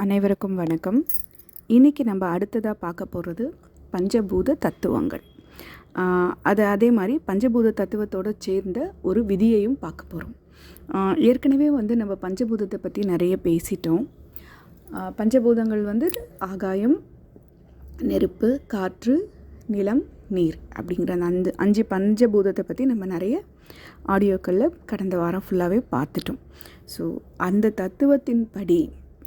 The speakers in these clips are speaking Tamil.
அனைவருக்கும் வணக்கம். இன்றைக்கி நம்ம அடுத்ததாக பார்க்க போகிறது பஞ்சபூத தத்துவங்கள். அது அதே மாதிரி பஞ்சபூத தத்துவத்தோடு சேர்ந்த ஒரு விதியையும் பார்க்க போகிறோம் ஏற்கனவே வந்து நம்ம பஞ்சபூதத்தை பற்றி நிறைய பேசிட்டோம். பஞ்சபூதங்கள் வந்து ஆகாயம் நெருப்பு காற்று நிலம் நீர் அப்படிங்கிற அந்த அஞ்சு அஞ்சு பஞ்சபூதத்தை பற்றி நம்ம நிறைய ஆடியோக்களில் கடந்த வாரம் ஃபுல்லாகவே பார்த்துட்டோம். ஸோ அந்த தத்துவத்தின் படி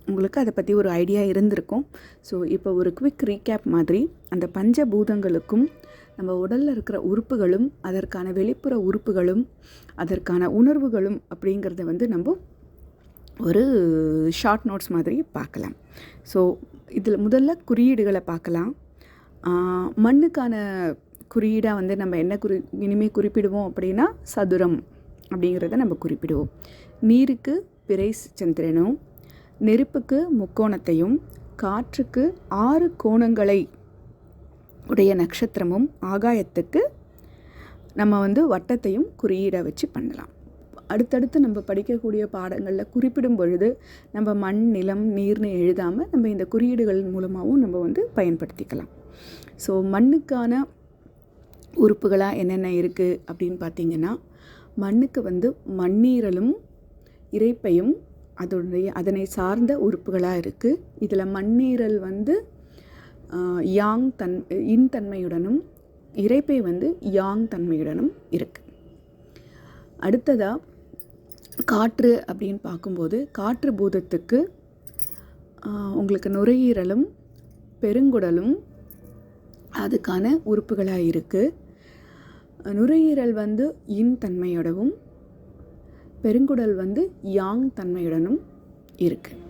உங்களுக்கு அதை பற்றி ஒரு ஐடியா இருந்திருக்கும். ஸோ இப்போ ஒரு குவிக் ரீகேப் மாதிரி அந்த பஞ்சபூதங்களுக்கும் நம்ம உடலில் இருக்கிற உறுப்புகளும் அதற்கான வெளிப்புற உறுப்புகளும் அதற்கான உணர்வுகளும் அப்படிங்கிறத வந்து நம்ம ஒரு ஷார்ட் நோட்ஸ் மாதிரி பார்க்கலாம். ஸோ இதில் முதல்ல குறியீடுகளை பார்க்கலாம். மண்ணுக்கான குறியீடாக வந்து நம்ம என்ன குறி இனிமேல் குறிப்பிடுவோம் அப்படின்னா சதுரம் அப்படிங்கிறத நம்ம குறிப்பிடுவோம். நீருக்கு பிறை சந்திரனும் நெருப்புக்கு முக்கோணத்தையும் காற்றுக்கு ஆறு கோணங்களை உடைய நட்சத்திரமும் ஆகாயத்துக்கு நம்ம வந்து வட்டத்தையும் குறியீட வச்சு பண்ணலாம். அடுத்தடுத்து நம்ம படிக்கக்கூடிய பாடங்களில் குறிப்பிடும் பொழுது நம்ம மண் நிலம் நீர்னு எழுதாமல் நம்ம இந்த குறியீடுகள் மூலமாகவும் நம்ம வந்து பயன்படுத்திக்கலாம். ஸோ மண்ணுக்கான உறுப்புகளாக என்னென்ன இருக்குது அப்படின்னு பார்த்தீங்கன்னா மண்ணுக்கு வந்து மண்ணீரலும் இறைப்பையும் அதோடைய அதனை சார்ந்த உறுப்புகளாக இருக்குது இதில் மண்ணீரல் வந்து யாங் தன் இன் தன்மையுடனும் இறைப்பை வந்து யாங் தன்மையுடனும் இருக்குது அடுத்ததாக காற்று அப்படின்னு பார்க்கும்போது காற்று பூதத்துக்கு உங்களுக்கு நுரையீரலும் பெருங்குடலும் அதுக்கான உறுப்புகளாக இருக்குது நுரையீரல் வந்து இன் தன்மையோடவும் பெருங்குடல் வந்து யாங் தன்மையுடனும் இருக்குது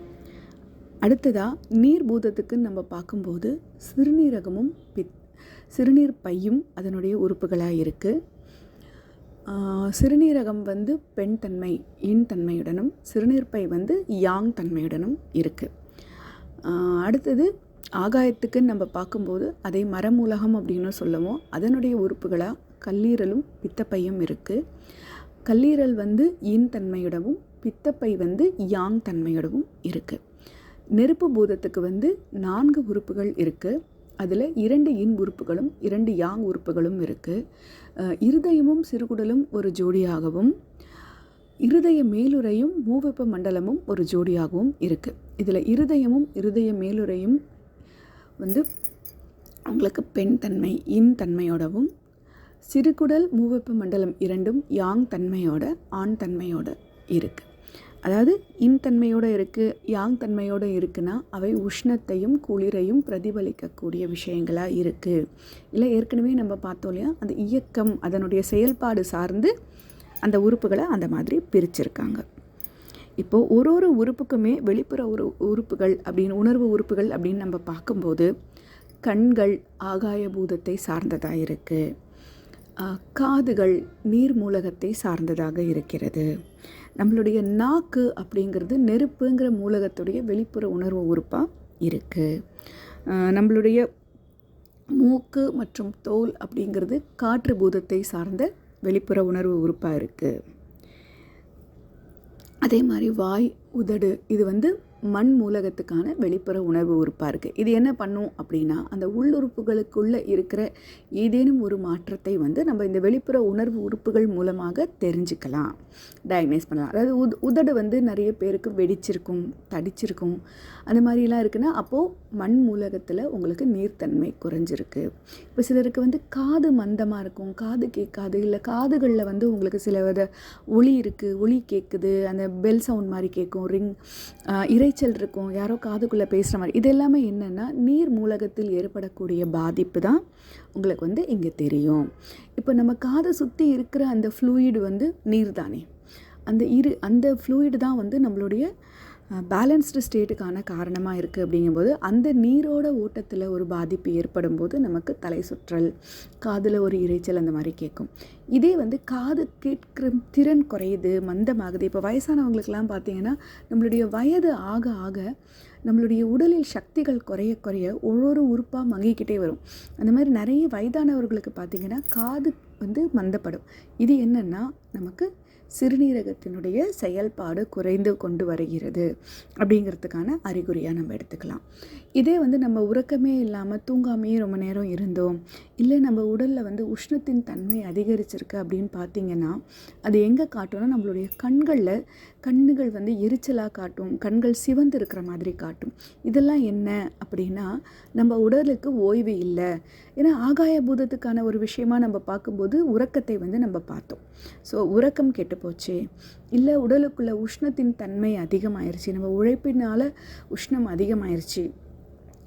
அடுத்ததாக நீர் பூதத்துக்கு நம்ம பார்க்கும்போது சிறுநீரகமும் பித் சிறுநீர் பையும் அதனுடைய உறுப்புகளாக இருக்குது சிறுநீரகம் வந்து பெண் தன்மை இன் தன்மையுடனும் சிறுநீர்ப்பை வந்து யாங் தன்மையுடனும் இருக்குது அடுத்தது ஆகாயத்துக்குன்னு நம்ம பார்க்கும்போது அதை மரமூலகம் அப்படின்னு சொல்லுவோம். அதனுடைய உறுப்புகளாக கல்லீரலும் பித்தப்பையும் இருக்குது கல்லீரல் வந்து இன் தன்மையுடவும் பித்தப்பை வந்து யாங் தன்மையுடவும் இருக்குது நெருப்பு பூதத்துக்கு வந்து நான்கு உறுப்புகள் இருக்குது அதில் இரண்டு இன் உறுப்புகளும் இரண்டு யாங் உறுப்புகளும் இருக்குது இருதயமும் சிறுகுடலும் ஒரு ஜோடியாகவும் இருதய மேலுறையும் மூவெப்ப மண்டலமும் ஒரு ஜோடியாகவும் இருக்குது இதில் இருதயமும் இருதய மேலுறையும் வந்து உங்களுக்கு பெண் தன்மை இன் தன்மையோடவும் சிறுகுடல் மூவெப்ப மண்டலம் இரண்டும் யாங் தன்மையோட ஆண் தன்மையோட இருக்குது அதாவது இன் தன்மையோடு இருக்குது யாங் தன்மையோடு இருக்குன்னா அவை உஷ்ணத்தையும் குளிரையும் பிரதிபலிக்கக்கூடிய விஷயங்களாக இருக்குது இல்லை ஏற்கனவே நம்ம பார்த்தோம் இல்லையா அந்த இயக்கம் அதனுடைய செயல்பாடு சார்ந்து அந்த உறுப்புகளை அந்த மாதிரி பிரிச்சிருக்காங்க. இப்போது ஒரு ஒரு உறுப்புக்குமே வெளிப்புற உரு உறுப்புகள் அப்படின்னு உணர்வு உறுப்புகள் அப்படின்னு நம்ம பார்க்கும்போது கண்கள் ஆகாய பூதத்தை சார்ந்ததாக இருக்குது காதுகள் நீர் மூலகத்தை சார்ந்ததாக இருக்கிறது. நம்மளுடைய நாக்கு அப்படிங்கிறது நெருப்புங்கிற மூலகத்துடைய வெளிப்புற உணர்வு உறுப்பாக இருக்குது நம்மளுடைய மூக்கு மற்றும் தோல் அப்படிங்கிறது காற்று பூதத்தை சார்ந்த வெளிப்புற உணர்வு உறுப்பாக இருக்குது அதே மாதிரி வாய் உதடு இது வந்து மண் மூலகத்துக்கான வெளிப்புற உணர்வு உறுப்பாக இருக்குது இது என்ன பண்ணும் அப்படின்னா அந்த உள்ளுறுப்புகளுக்குள்ளே இருக்கிற ஏதேனும் ஒரு மாற்றத்தை வந்து நம்ம இந்த வெளிப்புற உணர்வு உறுப்புகள் மூலமாக தெரிஞ்சுக்கலாம். டயக்னைஸ் பண்ணலாம். அதாவது உத் உதடு வந்து நிறைய பேருக்கு வெடிச்சிருக்கும் தடிச்சிருக்கும் அந்த மாதிரிலாம் இருக்குன்னா அப்போது மண் மூலகத்தில் உங்களுக்கு நீர்த்தன்மை குறைஞ்சிருக்கு. இப்போ சிலருக்கு வந்து காது மந்தமாக இருக்கும் காது கேட்காது இல்லை காதுகளில் வந்து உங்களுக்கு சில வித ஒளி இருக்குது ஒளி கேட்குது அந்த பெல் சவுண்ட் மாதிரி கேட்கும் ரிங் இறை இரைச்சல் இருக்கும் யாரோ காதுக்குள்ளே பேசுகிற மாதிரி. இது எல்லாமே என்னென்னா நீர் மூலகத்தில் ஏற்படக்கூடிய பாதிப்பு தான் உங்களுக்கு வந்து இங்கே தெரியும். இப்போ நம்ம காதை சுற்றி இருக்கிற அந்த ஃப்ளூயிடு வந்து நீர் தானே அந்த இரு அந்த ஃப்ளூயிடு தான் வந்து நம்மளுடைய பேலன்ஸ்டு ஸ்டேட்டுக்கான காரணமாக இருக்குது அப்படிங்கும்போது அந்த நீரோட ஓட்டத்தில் ஒரு பாதிப்பு ஏற்படும் போது நமக்கு தலை சுற்றல் காதில் ஒரு இரைச்சல் அந்த மாதிரி கேட்கும் இதே வந்து காது கேட்கிற திறன் குறையுது மந்தமாகுது. இப்போ வயசானவங்களுக்கெல்லாம் பார்த்தீங்கன்னா நம்மளுடைய வயது ஆக ஆக நம்மளுடைய உடலில் சக்திகள் குறைய குறைய ஒரு ஒரு உறுப்பாக மங்கிக்கிட்டே வரும். அந்த மாதிரி நிறைய வயதானவர்களுக்கு பார்த்திங்கன்னா காது வந்து மந்தப்படும். இது என்னென்னா நமக்கு சிறுநீரகத்தினுடைய செயல்பாடு குறைந்து கொண்டு வருகிறது. அப்படிங்கிறதுக்கான அறிகுறியாக நம்ம எடுத்துக்கலாம். இதே வந்து நம்ம உறக்கமே இல்லாமல் தூங்காமையே ரொம்ப நேரம் இருந்தோம். இல்லை நம்ம உடலில் வந்து உஷ்ணத்தின் தன்மை அதிகரிச்சிருக்கு அப்படின்னு பார்த்தீங்கன்னா அது எங்கே காட்டும்னா நம்மளுடைய கண்களில் கண்ணுகள் வந்து எரிச்சலாக காட்டும். கண்கள் சிவந்து இருக்கிற மாதிரி காட்டும். இதெல்லாம் என்ன அப்படின்னா நம்ம உடலுக்கு ஓய்வு இல்லை. ஏன்னா ஆகாய பூதத்துக்கான ஒரு விஷயமா நம்ம பார்க்கும்போது உறக்கத்தை வந்து நம்ம பார்த்தோம். ஸோ உறக்கம் கெட்டு போச்சு. இல்லை உடலுக்குள்ள உஷ்ணத்தின் தன்மை அதிகமாயிருச்சு. நம்ம உழைப்பினால் உஷ்ணம் அதிகமாயிருச்சு.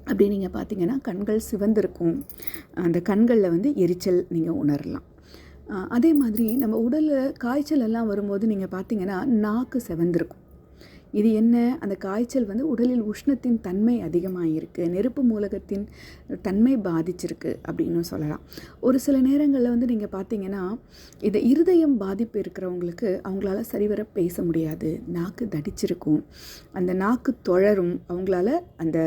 அப்படி நீங்கள் பார்த்தீங்கன்னா கண்கள் சிவந்திருக்கும். அந்த கண்களில் வந்து எரிச்சல் நீங்கள் உணரலாம். அதே மாதிரி நம்ம உடலில் காய்ச்சல் எல்லாம் வரும்போது நீங்கள் பார்த்தீங்கன்னா நாக்கு செவந்திருக்கும். இது என்ன? அந்த காய்ச்சல் வந்து உடலில் உஷ்ணத்தின் தன்மை அதிகமாகிருக்கு நெருப்பு மூலகத்தின் தன்மை பாதிச்சிருக்கு அப்படின்னு சொல்லலாம். ஒரு சில நேரங்களில் வந்து நீங்கள் பார்த்தீங்கன்னா இந்த இருதயம் பாதிப்பு இருக்கிறவங்களுக்கு அவங்களால சரிவர பேச முடியாது நாக்கு தடிச்சிருக்கும். அந்த நாக்கு தொழரும் அவங்களால அந்த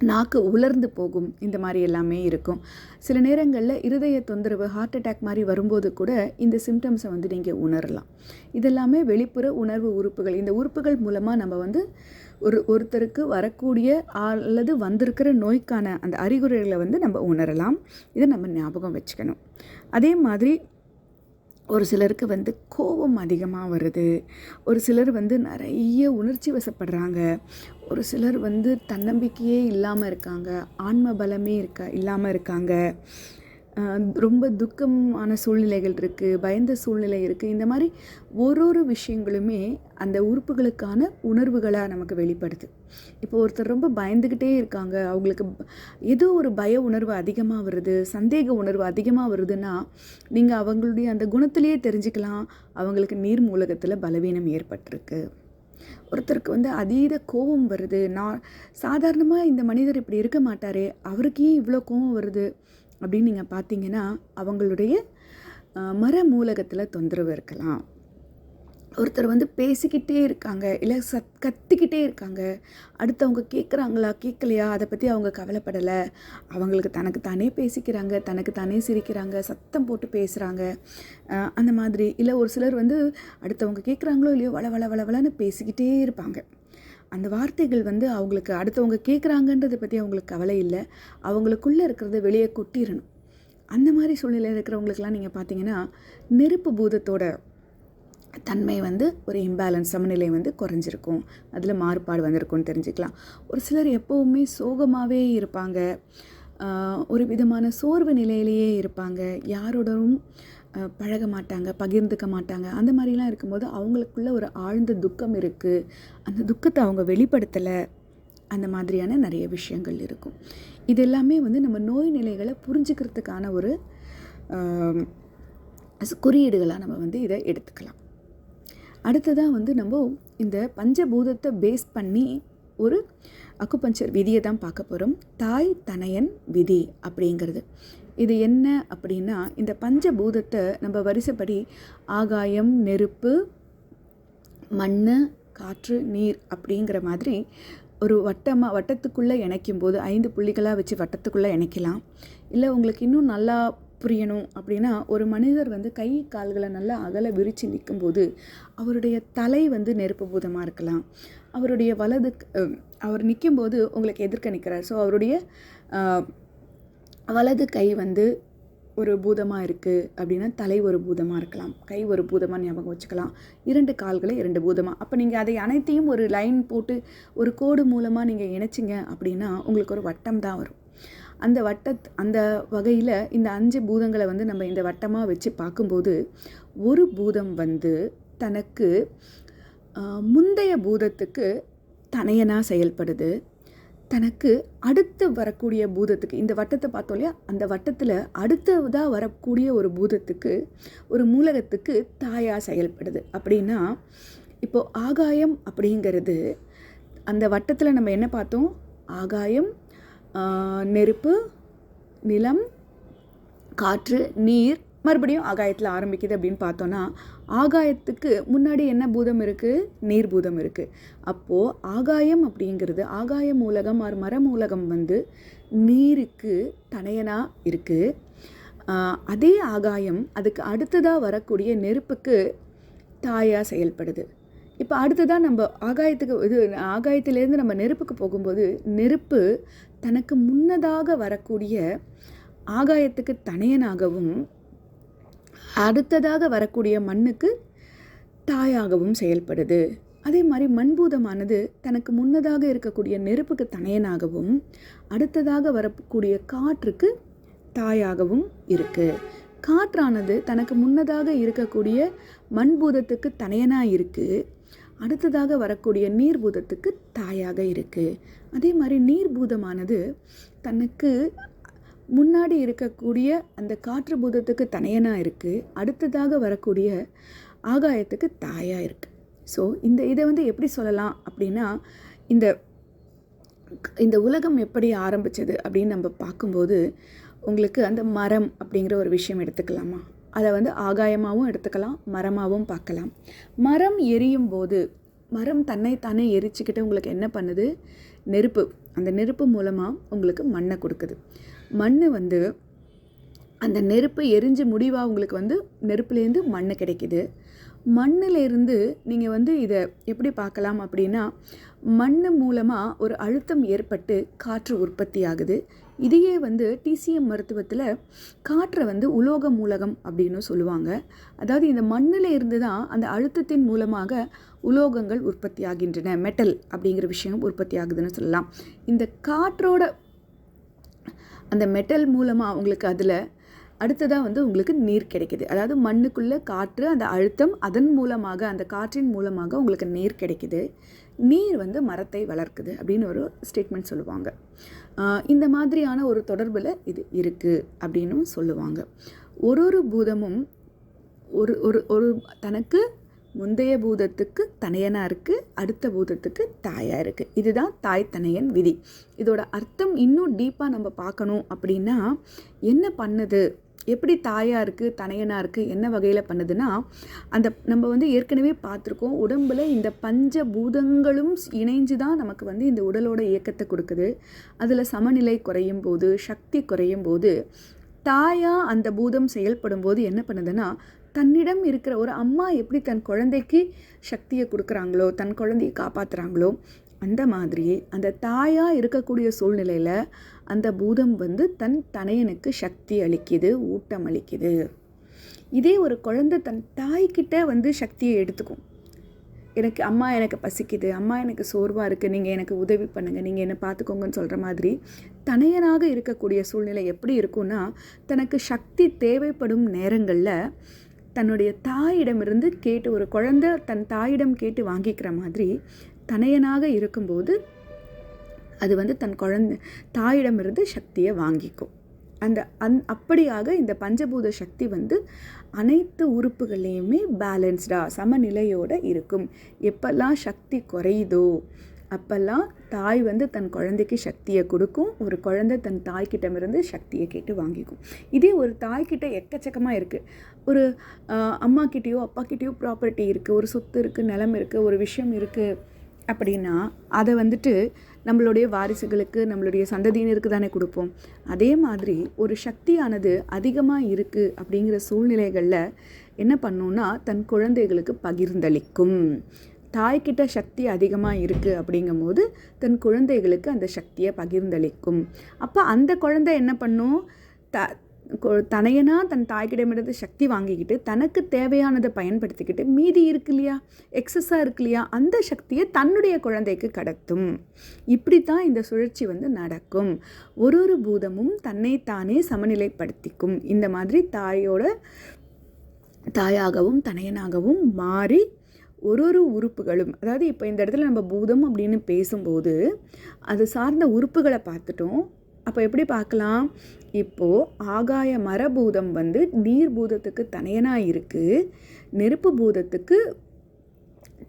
நாக்கு உலர்ந்து போகும். இந்த மாதிரி எல்லாமே இருக்கும். சில நேரங்களில் இருதய தொந்தரவு ஹார்ட் அட்டாக் மாதிரி வரும்போது கூட இந்த சிம்டம்ஸை வந்து நீங்கள் உணரலாம். இதெல்லாமே வெளிப்புற உணர்வு உறுப்புகள். இந்த உறுப்புகள் மூலமாக நம்ம வந்து ஒரு ஒருத்தருக்கு வரக்கூடிய அல்லது வந்திருக்கிற நோய்க்கான அந்த அறிகுறிகளை வந்து நம்ம உணரலாம். இதை நம்ம ஞாபகம் வச்சுக்கணும். அதே மாதிரி ஒரு சிலருக்கு வந்து கோபம் அதிகமாக வருது. ஒரு சிலர் வந்து நிறைய உணர்ச்சி வசப்படுறாங்க. ஒரு சிலர் வந்து தன்னம்பிக்கையே இல்லாமல் இருக்காங்க. ஆன்ம பலமே இருக்க இல்லாமல் இருக்காங்க. ரொம்ப துக்கமான சூழ்நிலைகள் இருக்குது பயந்த சூழ்நிலை இருக்குது இந்த மாதிரி ஒரு ஒரு விஷயங்களுமே அந்த உறுப்புகளுக்கான உணர்வுகளாக நமக்கு வெளிப்படுது. இப்போ ஒருத்தர் ரொம்ப பயந்துக்கிட்டே இருக்காங்க அவங்களுக்கு ஏதோ ஒரு பய உணர்வு அதிகமாக வருது சந்தேக உணர்வு அதிகமாக வருதுன்னா நீங்கள் அவங்களுடைய அந்த குணத்திலேயே தெரிஞ்சுக்கலாம் அவங்களுக்கு நீர் மூலகத்தில் பலவீனம் ஏற்பட்டிருக்கு. ஒருத்தருக்கு வந்து அதீத கோபம் வருது நான் சாதாரணமாக இந்த மனிதர் இப்படி இருக்க மாட்டாரே அவருக்கு ஏன் இவ்வளோ கோபம் வருது? அப்படின்னு நீங்கள் பார்த்தீங்கன்னா அவங்களுடைய மர மூலகத்தில் தொந்தரவு இருக்கலாம். ஒருத்தர் வந்து பேசிக்கிட்டே இருக்காங்க இல்லை சத் கத்திக்கிட்டே இருக்காங்க. அடுத்தவங்க கேட்குறாங்களா கேட்கலையா அதை பற்றி அவங்க கவலைப்படலை. அவங்களுக்கு தனக்கு தானே பேசிக்கிறாங்க தனக்கு தானே சிரிக்கிறாங்க சத்தம் போட்டு பேசுகிறாங்க அந்த மாதிரி. இல்லை ஒரு சிலர் வந்து அடுத்தவங்க கேட்குறாங்களோ இல்லையோ வள வள வள வளன்னு பேசிக்கிட்டே இருப்பாங்க. அந்த வார்த்தைகள் வந்து அவங்களுக்கு அடுத்தவங்க கேட்குறாங்கன்றதை பற்றி அவங்களுக்கு கவலை இல்லை. அவங்களுக்குள்ளே இருக்கிறத வெளியே கொட்டிடணும் அந்த மாதிரி சூழ்நிலையில் இருக்கிறவங்களுக்கெல்லாம் நீங்கள் பார்த்தீங்கன்னா நெருப்பு பூதத்தோட தன்மை வந்து ஒரு இம்பேலன்ஸ் சமநிலை வந்து குறைஞ்சிருக்கும். அதில் மாறுபாடு வந்திருக்கும்னு தெரிஞ்சுக்கலாம். ஒரு சிலர் எப்போவுமே சோகமாகவே இருப்பாங்க. ஒரு விதமான சோர்வு நிலையிலேயே இருப்பாங்க. யாரோடவும் பழக மாட்டாங்க பகிர்ந்துக்க மாட்டாங்க. அந்த மாதிரிலாம் இருக்கும்போது அவங்களுக்குள்ள ஒரு ஆழ்ந்த துக்கம் இருக்குது அந்த துக்கத்தை அவங்க வெளிப்படுத்தலை. அந்த மாதிரியான நிறைய விஷயங்கள் இருக்கும். இது எல்லாமே வந்து நம்ம நோய் நிலைகளை புரிஞ்சுக்கிறதுக்கான ஒரு குறியீடுகளாக நம்ம வந்து இதை எடுத்துக்கலாம். அடுத்ததாக வந்து நம்ம இந்த பஞ்சபூதத்தை பேஸ் பண்ணி ஒரு அக்குபஞ்சர் விதியை தான் பார்க்க போகிறோம் தாய் தனையன் விதி அப்படிங்கிறது. இது என்ன அப்படின்னா இந்த பஞ்சபூதத்தை நம்ம வரிசைப்படி ஆகாயம் நெருப்பு மண் காற்று நீர் அப்படிங்கிற மாதிரி ஒரு வட்டமாக வட்டத்துக்குள்ளே இணைக்கும் போது ஐந்து புள்ளிகளாக வச்சு வட்டத்துக்குள்ளே இணைக்கலாம். இல்லை உங்களுக்கு இன்னும் நல்லா புரியணும் அப்படின்னா ஒரு மனிதர் வந்து கை கால்களை நல்லா அகல விரித்து நிற்கும்போது அவருடைய தலை வந்து நெருப்பு பூதமாக இருக்கலாம். அவருடைய வலது அவர் நிற்கும்போது உங்களுக்கு எதிர்க்க நிற்கிறார் ஸோ அவருடைய வலது கை வந்து ஒரு பூதமாக இருக்குது அப்படின்னா தலை ஒரு பூதமாக இருக்கலாம். கை ஒரு பூதமாக ஞாபகம் வச்சுக்கலாம். இரண்டு கால்களை இரண்டு பூதமாக அப்போ நீங்கள் அதை அனைத்தையும் ஒரு லைன் போட்டு ஒரு கோடு மூலமாக நீங்கள் இணைச்சிங்க அப்படின்னா உங்களுக்கு ஒரு வட்டம் தான் வரும். அந்த வட்ட அந்த வகையில் இந்த அஞ்சு பூதங்களை வந்து நம்ம இந்த வட்டமாக வச்சு பார்க்கும்போது ஒரு பூதம் வந்து தனக்கு முந்தைய பூதத்துக்கு தனையனாக செயல்படுது. தனக்கு அடுத்து வரக்கூடிய பூதத்துக்கு இந்த வட்டத்தை பார்த்தோம் இல்லையா? அந்த வட்டத்தில் அடுத்ததாக வரக்கூடிய ஒரு பூதத்துக்கு ஒரு மூலகத்துக்கு தாயாக செயல்படுது. அப்படின்னா இப்போது ஆகாயம் அப்படிங்கிறது அந்த வட்டத்தில் நம்ம என்ன பார்த்தோம்? ஆகாயம் நெருப்பு நிலம் காற்று நீர் மறுபடியும் ஆகாயத்தில் ஆரம்பிக்குது அப்படின்னு பார்த்தோன்னா ஆகாயத்துக்கு முன்னாடி என்ன பூதம் இருக்குது நீர் பூதம் இருக்குது அப்போது ஆகாயம் அப்படிங்கிறது ஆகாய மூலகம் ஆர் மர மூலகம் வந்து நீருக்கு தனையனாக இருக்குது அதே ஆகாயம் அதுக்கு அடுத்ததாக வரக்கூடிய நெருப்புக்கு தாயாக செயல்படுது. இப்போ அடுத்ததாக நம்ம ஆகாயத்துக்கு இது ஆகாயத்திலேருந்து நம்ம நெருப்புக்கு போகும்போது நெருப்பு தனக்கு முன்னதாக வரக்கூடிய ஆகாயத்துக்கு தனையனாகவும் அடுத்ததாக வரக்கூடிய மண்ணுக்கு தாயாகவும் செயல்படுது. அதே மாதிரி மண்பூதமானது தனக்கு முன்னதாக இருக்கக்கூடிய நெருப்புக்கு தனையனாகவும் அடுத்ததாக வரக்கூடிய காற்றுக்கு தாயாகவும் இருக்குது காற்றானது தனக்கு முன்னதாக இருக்கக்கூடிய மண்பூதத்துக்கு தனையனாக இருக்குது அடுத்ததாக வரக்கூடிய நீர்பூதத்துக்கு தாயாக இருக்குது அதே மாதிரி நீர்பூதமானது தனக்கு முன்னாடி இருக்கக்கூடிய அந்த காற்று பூதத்துக்கு தனையனாக இருக்குது அடுத்ததாக வரக்கூடிய ஆகாயத்துக்கு தாயாக இருக்குது ஸோ இந்த இதை வந்து எப்படி சொல்லலாம் அப்படின்னா இந்த இந்த உலகம் எப்படி ஆரம்பித்தது அப்படின்னு நம்ம பார்க்கும்போது உங்களுக்கு அந்த மரம் அப்படிங்கிற ஒரு விஷயம் எடுத்துக்கலாமா? அதை வந்து ஆகாயமாகவும் எடுத்துக்கலாம் மரமாகவும் பார்க்கலாம். மரம் எரியும் போது மரம் தன்னை தானே எரிச்சுக்கிட்டு உங்களுக்கு என்ன பண்ணுது? நெருப்பு. அந்த நெருப்பு மூலமாக உங்களுக்கு மண்ணை கொடுக்குது. மண் வந்து அந்த நெருப்பு எரிஞ்சு முடிவாக உங்களுக்கு வந்து நெருப்புலேருந்து மண் கிடைக்குது. மண்ணிலேருந்து நீங்கள் வந்து இதை எப்படி பார்க்கலாம் அப்படின்னா மண் மூலமாக ஒரு அழுத்தம் ஏற்பட்டு காற்று உற்பத்தி ஆகுது. இதையே வந்து டிசிஎம் மருத்துவத்தில் காற்றை வந்து உலோக மூலகம் அப்படின்னு சொல்லுவாங்க. அதாவது இந்த மண்ணில் இருந்து தான் அந்த அழுத்தத்தின் மூலமாக உலோகங்கள் உற்பத்தி ஆகின்றன. மெட்டல் அப்படிங்கிற விஷயம் உற்பத்தி ஆகுதுன்னு சொல்லலாம். இந்த காற்றோட அந்த மெட்டல் மூலமாக உங்களுக்கு அதில் அடுத்ததாக வந்து உங்களுக்கு நீர் கிடைக்குது. அதாவது மண்ணுக்குள்ளே காற்று அந்த அழுத்தம் அதன் மூலமாக அந்த காற்றின் மூலமாக உங்களுக்கு நீர் கிடைக்குது. நீர் வந்து மரத்தை வளர்க்குது அப்படின்னு ஒரு ஸ்டேட்மெண்ட் சொல்லுவாங்க. இந்த மாதிரியான ஒரு தொடர்பில் இது இருக்குது அப்படின்னும் சொல்லுவாங்க. ஒரு ஒரு பூதமும் ஒரு ஒரு ஒரு தனக்கு முந்தைய பூதத்துக்கு தனையனாக இருக்குது அடுத்த பூதத்துக்கு தாயாக இருக்குது இதுதான் தாய் தனையன் விதி. இதோட அர்த்தம் இன்னும் டீப்பாக நம்ம பார்க்கணும் அப்படின்னா என்ன பண்ணுது? எப்படி தாயாக இருக்குது தனையனாக இருக்குது என்ன வகையில் பண்ணுதுன்னா அந்த நம்ம வந்து ஏற்கனவே பார்த்துருக்கோம் உடம்பில் இந்த பஞ்ச பூதங்களும் இணைஞ்சு தான் நமக்கு வந்து இந்த உடலோட இயக்கத்தை கொடுக்குது. அதில் சமநிலை குறையும் போது சக்தி குறையும் போது தாயாக அந்த பூதம் செயல்படும் போது என்ன பண்ணுதுன்னா தன்னிடம் இருக்கிற ஒரு அம்மா எப்படி தன் குழந்தைக்கு சக்தியை கொடுக்குறாங்களோ தன் குழந்தையை காப்பாற்றுறாங்களோ அந்த மாதிரி அந்த தாயாக இருக்கக்கூடிய சூழ்நிலையில் அந்த பூதம் வந்து தன் தனையனுக்கு சக்தி அளிக்குது ஊட்டம் அளிக்குது. இதே ஒரு குழந்தை தன் தாய்கிட்ட வந்து சக்தியை எடுத்துக்கும். எனக்கு அம்மா எனக்கு பசிக்குது அம்மா எனக்கு சோர்வாக இருக்குது நீங்கள் எனக்கு உதவி பண்ணுங்கள் நீங்கள் என்னை பார்த்துக்கோங்கன்னு சொல்கிற மாதிரி தனையனாக இருக்கக்கூடிய சூழ்நிலை எப்படி இருக்கும்னா தனக்கு சக்தி தேவைப்படும் நேரங்களில் தன்னுடைய தாயிடமிருந்து கேட்டு ஒரு குழந்தை தன் தாயிடம் கேட்டு வாங்கிக்கிற மாதிரி தனையனாக இருக்கும்போது அது வந்து தன் குழந்தை தாயிடமிருந்து சக்தியை வாங்கிக்கும். அந்த அந் அப்படியாக இந்த பஞ்சபூத சக்தி வந்து அனைத்து உறுப்புகளையுமே பேலன்ஸ்டாக சமநிலையோடு இருக்கும். எப்பெல்லாம் சக்தி குறையுதோ அப்போல்லாம் தாய் வந்து தன் குழந்தைக்கு சக்தியை கொடுக்கும். ஒரு குழந்தை தன் தாய்கிட்டமிருந்து சக்தியை கேட்டு வாங்கிக்கும். இதே ஒரு தாய்கிட்ட எக்கச்சக்கமாக இருக்குது ஒரு அம்மாக்கிட்டேயோ அப்பாக்கிட்டேயோ ப்ராப்பர்ட்டி இருக்குது ஒரு சொத்து இருக்குது நிலம் இருக்குது ஒரு விஷயம் இருக்குது அப்படின்னா அதை வந்துட்டு நம்மளுடைய வாரிசுகளுக்கு நம்மளுடைய சந்ததியினருக்கு தானே கொடுப்போம். அதே மாதிரி ஒரு சக்தியானது அதிகமாக இருக்குது அப்படிங்கிற சூழ்நிலைகளில் என்ன பண்ணுன்னா தன் குழந்தைகளுக்கு பகிர்ந்தளிக்கும். தாய்கிட்ட சக்தி அதிகமாக இருக்குது அப்படிங்கும்போது தன் குழந்தைகளுக்கு அந்த சக்தியை பகிர்ந்தளிக்கும். அப்போ அந்த குழந்தை என்ன பண்ணும்? த தனையனா தன் தாய்கிடமிருந்து சக்தி வாங்கிக்கிட்டு தனக்கு தேவையானதை பயன்படுத்திக்கிட்டு மீதி இருக்கு இல்லையா? எக்ஸஸாக இருக்கு இல்லையா? அந்த சக்தியை தன்னுடைய குழந்தைக்கு கடத்தும். இப்படி தான் இந்த சுழற்சி வந்து நடக்கும். ஒரு ஒரு பூதமும் தன்னைத்தானே சமநிலைப்படுத்திக்கும். இந்த மாதிரி தாயோட தாயாகவும் தனையனாகவும் மாறி ஒரு ஒரு உறுப்புகளும் அதாவது இப்போ இந்த இடத்துல நம்ம பூதம் அப்படின்னு பேசும்போது அது சார்ந்த உறுப்புகளை பார்த்துட்டோம். அப்போ எப்படி பார்க்கலாம்? இப்போது ஆகாய மரபூதம் வந்து நீர் பூதத்துக்கு தனையனாக இருக்குது நெருப்பு பூதத்துக்கு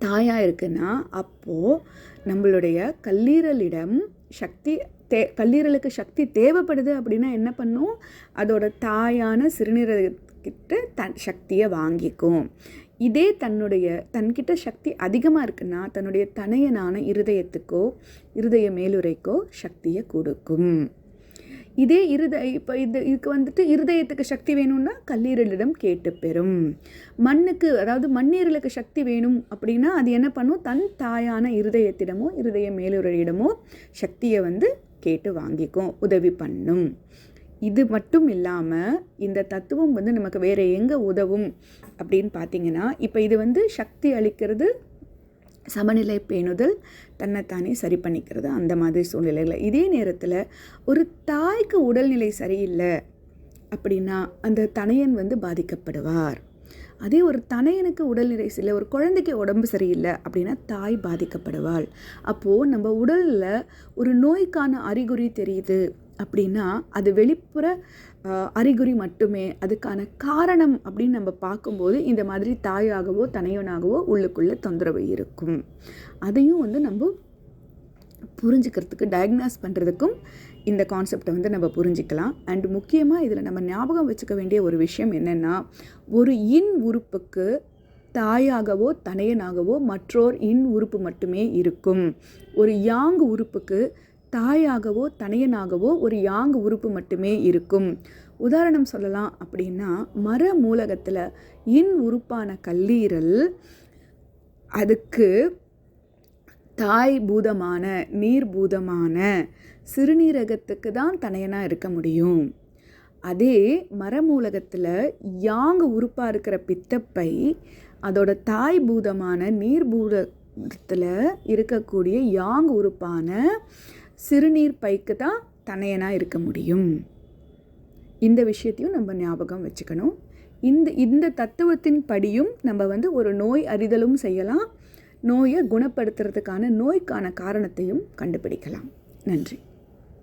தாயாக இருக்குன்னா அப்போது நம்மளுடைய கல்லீரலிடம் சக்தி தே கல்லீரலுக்கு சக்தி தேவைப்படுது அப்படின்னா என்ன பண்ணும்? அதோட தாயான சிறுநீரகத்திட்ட தன் சக்தியை வாங்கிக்கும். இதே தன்னுடைய தன்கிட்ட சக்தி அதிகமாக இருக்குன்னா தன்னுடைய தனையனான இருதயத்துக்கோ இருதய மேலுரைக்கோ சக்தியை கொடுக்கும். இதே இருதய இப்போ இது இதுக்கு வந்துட்டு இருதயத்துக்கு சக்தி வேணும்னா கல்லீரலிடம் கேட்டு பெறும். மண்ணுக்கு அதாவது மண்ணீரலுக்கு சக்தி வேணும் அப்படின்னா அது என்ன பண்ணும்? தன் தாயான இருதயத்திடமோ இருதய மேலுரையிடமோ சக்தியை வந்து கேட்டு வாங்கிக்கும் உதவி பண்ணும். இது மட்டும் இல்லாமல் இந்த தத்துவம் வந்து நமக்கு வேறு எங்கே உதவும்? அப்படின்னு பார்த்தீங்கன்னா இப்போ இது வந்து சக்தி அளிக்கிறது சமநிலை பேணுதல் தன்னைத்தானே சரி பண்ணிக்கிறது அந்த மாதிரி சூழ்நிலையில். இதே நேரத்தில் ஒரு தாய்க்கு உடல்நிலை சரியில்லை அப்படின்னா அந்த தனையன் வந்து பாதிக்கப்படுவார். அதே ஒரு தனையனுக்கு உடல்நிலை இல்லை ஒரு குழந்தைக்கு உடம்பு சரியில்லை அப்படின்னா தாய் பாதிக்கப்படுவாள். அப்போது நம்ம உடலில் ஒரு நோய்க்கான அறிகுறி தெரியுது அப்படின்னா அது வெளிப்புற அறிகுறி மட்டுமே அதுக்கான காரணம் அப்படின்னு நம்ம பார்க்கும்போது இந்த மாதிரி தாயாகவோ தனையனாகவோ உள்ளுக்குள்ளே தொந்தரவு இருக்கும். அதையும் வந்து நம்ம புரிஞ்சுக்கிறதுக்கு டயக்னாஸ் பண்ணுறதுக்கும் இந்த கான்செப்டை வந்து நம்ம புரிஞ்சிக்கலாம். அண்ட் முக்கியமாக இதில் நம்ம ஞாபகம் வச்சுக்க வேண்டிய ஒரு விஷயம் என்னென்னா ஒரு இன் உறுப்புக்கு தாயாகவோ தனையனாகவோ மற்றோர் இன் உறுப்பு மட்டுமே இருக்கும். ஒரு யாங் உறுப்புக்கு தாயாகவோ தனையனாகவோ ஒரு யாங் உறுப்பு மட்டுமே இருக்கும். உதாரணம் சொல்லலாம் அப்படின்னா மர மூலகத்தில் இன் உறுப்பான கல்லீரல் அதுக்கு தாய் பூதமான நீர் பூதமான சிறுநீரகத்துக்கு தான் தனையனாக இருக்க முடியும். அதே மரமூலகத்தில் யாங் உறுப்பாக இருக்கிற பித்தப்பை அதோட தாய் பூதமான நீர் பூதத்தில் இருக்கக்கூடிய யாங் உறுப்பான சிறுநீர் பைக்கு தான் தனையனாக இருக்க முடியும். இந்த விஷயத்தையும் நம்ம ஞாபகம் வச்சுக்கணும். இந்த இந்த தத்துவத்தின் படியும் நம்ம வந்து ஒரு நோய் அறிதலும் செய்யலாம். நோயை குணப்படுத்துறதுக்கான நோய்க்கான காரணத்தையும் கண்டுபிடிக்கலாம். நன்றி.